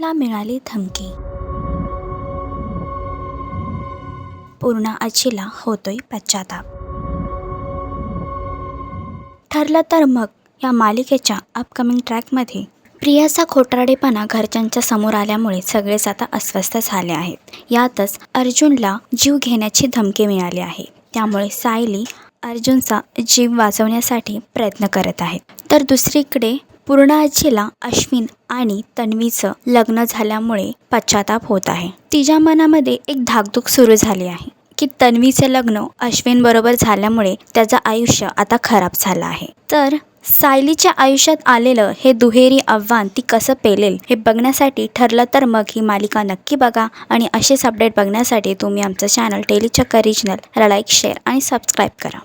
ला मिळाली धमकी. पूर्ण आजीला होतोय पश्चाताप. ठरलं तर मग या मालिकेच्या अपकमिंग ट्रॅकमध्ये प्रियाचा खोटारडेपणा घरच्यांच्या समोर आल्यामुळे सगळेच आता अस्वस्थ झाले आहेत. यातच अर्जुनला जीव घेण्याची धमकी मिळाली आहे. त्यामुळे सायली अर्जुनचा जीव वाचवण्यासाठी प्रयत्न करत आहेत. तर दुसरीकडे पूर्ण आजीला अश्विन आणि तन्वीचं लग्न झाल्यामुळे पश्चाताप होत आहे. तिच्या मनामध्ये एक धाकधूक सुरू झाली आहे की तन्वीचं लग्न अश्विनबरोबर झाल्यामुळे त्याचं आयुष्य आता खराब झालं आहे. तर सायलीच्या आयुष्यात आलेलं हे दुहेरी आव्हान ती कसं पेलेल हे बघण्यासाठी ठरलं तर मग ही मालिका नक्की बघा आणि असेच अपडेट बघण्यासाठी तुम्ही आमचं channel Telichakkar regional like share आणि सबस्क्राईब करा.